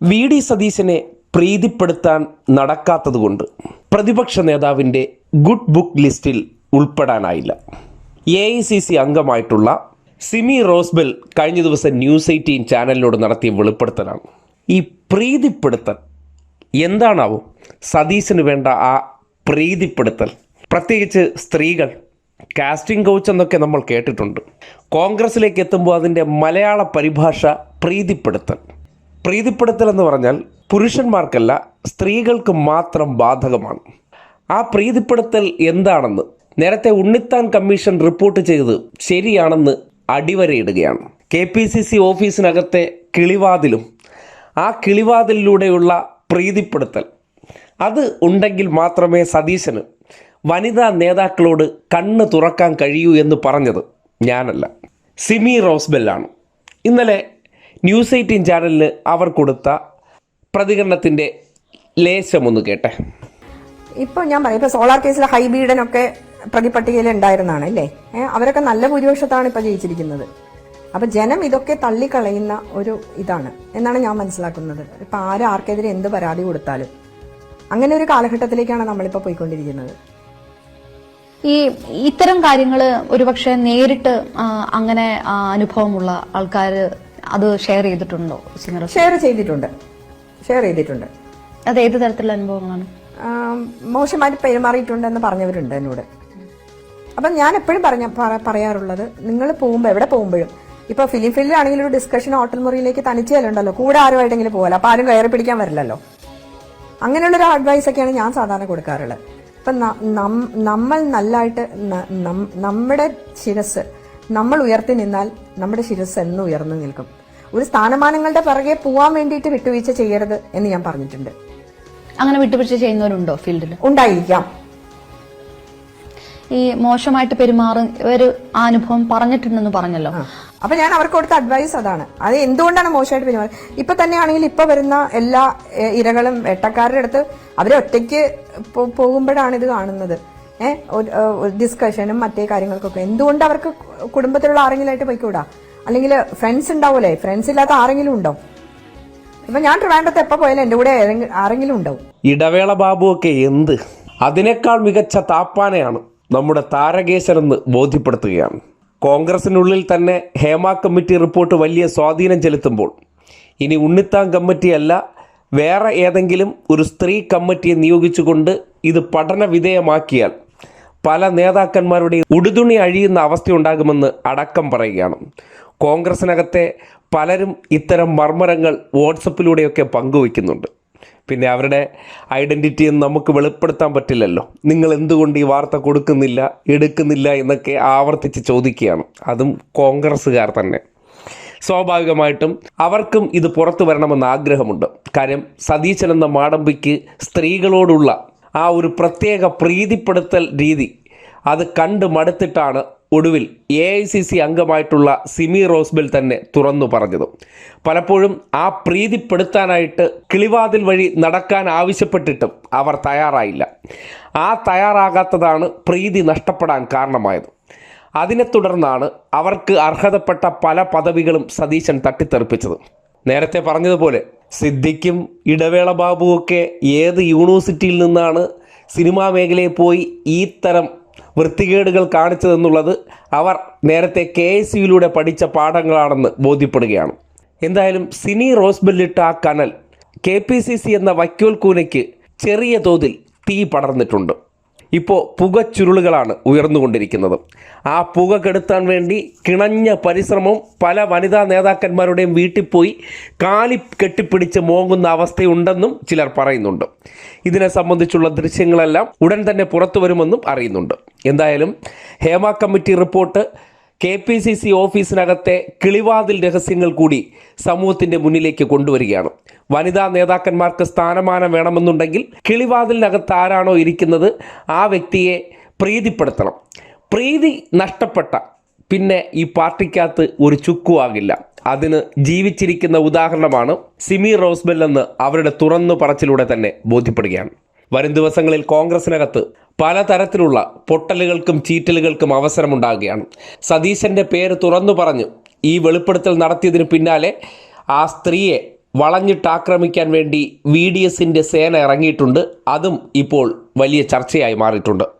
V D സതീശനെ പ്രീതിപ്പെടുത്താൻ നടക്കാത്തതുകൊണ്ട് പ്രതിപക്ഷ നേതാവിന്റെ ഗുഡ് ബുക്ക് ലിസ്റ്റിൽ ഉൾപ്പെടാനായില്ല. എ ഐ സി സി അംഗമായിട്ടുള്ള സിമി റോസ്ബെൽ കഴിഞ്ഞ ദിവസം ന്യൂസ് എയ്റ്റീൻ ചാനലിനോട് നടത്തിയ വെളിപ്പെടുത്തലാണ്. ഈ പ്രീതിപ്പെടുത്തൽ എന്താണാവും? സതീശന് വേണ്ട ആ പ്രീതിപ്പെടുത്തൽ. പ്രത്യേകിച്ച് സ്ത്രീകൾ കാസ്റ്റിംഗ് കൗച്ച് എന്നൊക്കെ നമ്മൾ കേട്ടിട്ടുണ്ട്. കോൺഗ്രസിലേക്ക് എത്തുമ്പോൾ അതിന്റെ മലയാള പരിഭാഷ പ്രീതിപ്പെടുത്തൽ. പ്രീതിപ്പെടുത്തൽ എന്ന് പറഞ്ഞാൽ പുരുഷന്മാർക്കല്ല സ്ത്രീകൾക്ക് മാത്രം ബാധകമാണ്. ആ പ്രീതിപ്പെടുത്തൽ എന്താണെന്ന് നേരത്തെ ഉണ്ണിത്താൻ കമ്മീഷൻ റിപ്പോർട്ട് ചെയ്തത് ശരിയാണെന്ന് അടിവരയിടുകയാണ്. കെ പി സി സി ഓഫീസിനകത്തെ കിളിവാതിലും ആ കിളിവാതിലിലൂടെയുള്ള പ്രീതിപ്പെടുത്തൽ. അത് ഉണ്ടെങ്കിൽ മാത്രമേ സതീശന് വനിതാ നേതാക്കളോട് കണ്ണ് തുറക്കാൻ കഴിയൂ എന്ന് പറഞ്ഞത് ഞാനല്ല. സിമി റോസ്ബെല്ലാണ്. ഇന്നലെ ന്യൂസ് എയ്റ്റീൻ ചാനലിന് അവർ കൊടുത്ത പ്രതികരണത്തിന്റെ ലേശമൊന്ന് കേട്ടെ. ഇപ്പൊ ഞാൻ പറയാം ഇപ്പൊ സോളാർ കേസിൽ ഹൈബീഡനൊക്കെ പ്രതിപട്ടികയിൽ ഉണ്ടായിരുന്നതാണ് അല്ലേ? അവരൊക്കെ നല്ല ഭൂരിപക്ഷത്താണ് ഇപ്പൊ ജയിച്ചിരിക്കുന്നത്. അപ്പൊ ജനം ഇതൊക്കെ തള്ളിക്കളയുന്ന ഒരു ഇതാണ് എന്നാണ് ഞാൻ മനസ്സിലാക്കുന്നത്. ഇപ്പൊ ആര് ആർക്കെതിരെ എന്ത് പരാതി കൊടുത്താലും. അങ്ങനെ ഒരു കാലഘട്ടത്തിലേക്കാണ് നമ്മളിപ്പോ പോയിക്കൊണ്ടിരിക്കുന്നത്. ഈ ഇത്തരം കാര്യങ്ങൾ ഒരുപക്ഷെ നേരിട്ട് അങ്ങനെ അനുഭവമുള്ള ആൾക്കാർ അത് ഷെയർ ചെയ്തിട്ടുണ്ടോ സിംഗർ ഷെയർ ചെയ്തിട്ടുണ്ട്. ഷെയർ ചെയ്തിട്ടുണ്ട്. അത് ഏത് തരത്തിലുള്ള അനുഭവങ്ങളാണ്? മോശമായിട്ട് പെരുമാറിയിട്ടുണ്ടെന്ന് പറഞ്ഞവരുണ്ട് എന്നോട്. അപ്പം ഞാൻ എപ്പോഴും പറഞ്ഞ പറയാറുള്ളത് നിങ്ങൾ പോകുമ്പോൾ എവിടെ പോകുമ്പോഴും ഇപ്പൊ ഫിലിം ഫീൽഡിലാണെങ്കിലും ഒരു ഡിസ്കഷൻ ഹോട്ടൽ മുറിയിലേക്ക് തനിച്ച് ചെല്ലുണ്ടല്ലോ കൂടെ ആരുമായിട്ടെങ്കിലും പോകല്ലോ അപ്പൊ ആരും കയറി പിടിക്കാൻ വരില്ലല്ലോ. അങ്ങനെയുള്ള ഒരു അഡ്വൈസ് ഒക്കെയാണ് ഞാൻ സാധാരണ കൊടുക്കാറുള്ളത്. ഇപ്പൊ നമ്മൾ നല്ലതായിട്ട് നമ്മുടെ ശിരസ് നമ്മൾ ഉയർത്തി നിന്നാൽ നമ്മുടെ ശിരസ് എന്നും ഉയർന്നു നിൽക്കും. ഒരു സ്ഥാനമാനങ്ങളുടെ പിറകെ പോവാൻ വേണ്ടിയിട്ട് വിട്ടുവീഴ്ച ചെയ്യരുത് എന്ന് ഞാൻ പറഞ്ഞിട്ടുണ്ട്. അങ്ങനെ വിട്ടുപിടിച്ച് ചെയ്യുന്നവരുണ്ടോ ഫീൽഡിൽ ഉണ്ടായിരിക്കാം. ഈ മോശമായിട്ട് പെരുമാറും ഒരു ആ അനുഭവം പറഞ്ഞിട്ടുണ്ടെന്ന് പറഞ്ഞല്ലോ. അപ്പൊ ഞാൻ അവർക്ക് കൊടുത്ത അഡ്വൈസ് അതാണ്. അത് എന്തുകൊണ്ടാണ് മോശമായിട്ട് പെരുമാറി ഇപ്പൊ തന്നെയാണെങ്കിൽ ഇപ്പൊ വരുന്ന എല്ലാ ഇരകളും വേട്ടക്കാരുടെ അടുത്ത് അവരെ ഒറ്റയ്ക്ക് പോകുമ്പോഴാണ് ഇത് കാണുന്നത്. ഡിസ്കഷനും മറ്റേ കാര്യങ്ങൾക്കൊക്കെ. എന്തുകൊണ്ട് അവർക്ക് കുടുംബത്തിലുള്ള ആരെങ്കിലും ആയിട്ട് പോയിക്കൂടാ? അല്ലെങ്കിൽ ഫ്രണ്ട്സ് ഉണ്ടാവൂലേ? ഫ്രണ്ട്സ് ഇല്ലാത്ത ആരെങ്കിലും ഉണ്ടോ? ഇപ്പൊ ഞാൻ ട്രിവാൻഡ്രത്ത് എപ്പോ പോയാലും എന്റെ കൂടെ ആരെങ്കിലും ഉണ്ടാവും. ഇടവേള ബാബു ഒക്കെ എന്ത്? അതിനേക്കാൾ മികച്ച താപ്പാനയാണ് നമ്മുടെ താരകേശനെന്ന് ബോധ്യപ്പെടുത്തുകയാണ്. കോൺഗ്രസിനുള്ളിൽ തന്നെ ഹേമ കമ്മിറ്റി റിപ്പോർട്ട് വലിയ സ്വാധീനം ചെലുത്തുമ്പോൾ. ഇനി ഉണ്ണിത്താൻ കമ്മിറ്റിയല്ല വേറെ ഏതെങ്കിലും ഒരു സ്ത്രീ കമ്മിറ്റിയെ നിയോഗിച്ചുകൊണ്ട് ഇത് പഠന വിധേയമാക്കിയാൽ പല നേതാക്കന്മാരുടെയും ഉടുതുണി അഴിയുന്ന അവസ്ഥയുണ്ടാകുമെന്ന് അടക്കം പറയുകയാണ്. കോൺഗ്രസിനകത്തെ പലരും ഇത്തരം മർമ്മരങ്ങൾ വാട്സപ്പിലൂടെയൊക്കെ പങ്കുവയ്ക്കുന്നുണ്ട്. പിന്നെ അവരുടെ ഐഡന്റിറ്റി നമുക്ക് വെളിപ്പെടുത്താൻ പറ്റില്ലല്ലോ. നിങ്ങൾ എന്തുകൊണ്ട് ഈ വാർത്ത കൊടുക്കുന്നില്ല എടുക്കുന്നില്ല എന്നൊക്കെ ആവർത്തിച്ച് ചോദിക്കുകയാണ്. അതും കോൺഗ്രസ്സുകാർ തന്നെ. സ്വാഭാവികമായിട്ടും അവർക്കും ഇത് പുറത്തു വരണമെന്ന് ആഗ്രഹമുണ്ട്. കാര്യം സതീശൻ എന്ന മാടമ്പിക്ക് സ്ത്രീകളോടുള്ള ആ ഒരു പ്രത്യേക പ്രീതിപ്പെടുത്തൽ രീതി അത് കണ്ട് മടുത്തിട്ടാണ് ഒടുവിൽ എ ഐ സി സി അംഗമായിട്ടുള്ള സിമി റോസ്ബിൽ തന്നെ തുറന്നു പറഞ്ഞത്. പലപ്പോഴും ആ പ്രീതിപ്പെടുത്താനായിട്ട് കിളിവാതിൽ വഴി നടക്കാൻ ആവശ്യപ്പെട്ടിട്ടും അവർ തയ്യാറായില്ല. ആ തയ്യാറാകാത്തതാണ് പ്രീതി നഷ്ടപ്പെടാൻ കാരണമായത്. അതിനെ തുടർന്നാണ് അവർക്ക് അർഹതപ്പെട്ട പല പദവികളും സതീശൻ തട്ടിത്തെറിപ്പിച്ചത്. നേരത്തെ പറഞ്ഞതുപോലെ സിദ്ദിഖും ഇടവേള ബാബുവൊക്കെ ഏത് യൂണിവേഴ്സിറ്റിയിൽ നിന്നാണ് സിനിമാ മേഖലയിൽ പോയി ഈ തരം വൃത്തികേടുകൾ കാണിച്ചതെന്നുള്ളത് അവർ നേരത്തെ കെ എസ് യുയിലൂടെ പഠിച്ച പാഠങ്ങളാണെന്ന് ബോധ്യപ്പെടുകയാണ്. എന്തായാലും സിനി റോസ്ബെല്ലിട്ട ആ കനൽ കെ പി സി സി എന്ന വൈക്കോൽ കൂനയ്ക്ക് ചെറിയ തോതിൽ തീ പടർന്നിട്ടുണ്ട്. ഇപ്പോൾ പുകച്ചുരുളുകളാണ് ഉയർന്നുകൊണ്ടിരിക്കുന്നത്. ആ പുക കെടുത്താൻ വേണ്ടി കിണഞ്ഞ പരിശ്രമം പല വനിതാ നേതാക്കന്മാരുടെയും വീട്ടിൽ പോയി കാലി കെട്ടിപ്പിടിച്ച് മോങ്ങുന്ന അവസ്ഥയുണ്ടെന്നും ചിലർ പറയുന്നുണ്ട്. ഇതിനെ സംബന്ധിച്ചുള്ള ദൃശ്യങ്ങളെല്ലാം ഉടൻ തന്നെ പുറത്തു വരുമെന്നും അറിയുന്നുണ്ട്. എന്തായാലും Hema committee report K P C C ഓഫീസിനകത്തെ കിളിവാതിൽ രഹസ്യങ്ങൾ കൂടി സമൂഹത്തിന്റെ മുന്നിലേക്ക് കൊണ്ടുവരികയാണ്. വനിതാ നേതാക്കന്മാർക്ക് സ്ഥാനമാനം വേണമെന്നുണ്ടെങ്കിൽ കിളിവാതിലിനകത്ത് ആരാണോ ഇരിക്കുന്നത് ആ വ്യക്തിയെ പ്രീതിപ്പെടുത്തണം. പ്രീതി നഷ്ടപ്പെട്ട പിന്നെ ഈ പാർട്ടിക്കകത്ത് ഒരു ചുക്കുവാകില്ല അതിന് ജീവിച്ചിരിക്കുന്ന ഉദാഹരണമാണ് സിമി റോസ്ബെൽ എന്ന് അവരുടെ തുറന്നു പറച്ചിലൂടെ തന്നെ ബോധ്യപ്പെടുകയാണ്. വരും ദിവസങ്ങളിൽ കോൺഗ്രസിനകത്ത് പലതരത്തിലുള്ള പൊട്ടലുകൾക്കും ചീറ്റലുകൾക്കും അവസരമുണ്ടാകുകയാണ്. സതീശന്റെ പേര് തുറന്നു പറഞ്ഞു ഈ വെളിപ്പെടുത്തൽ നടത്തിയതിന് പിന്നാലെ ആ സ്ത്രീയെ വളഞ്ഞിട്ടാക്രമിക്കാൻ വേണ്ടി വി ഡി എസിന്റെ സേന ഇറങ്ങിയിട്ടുണ്ട്. അതും ഇപ്പോൾ വലിയ ചർച്ചയായി മാറിയിട്ടുണ്ട്.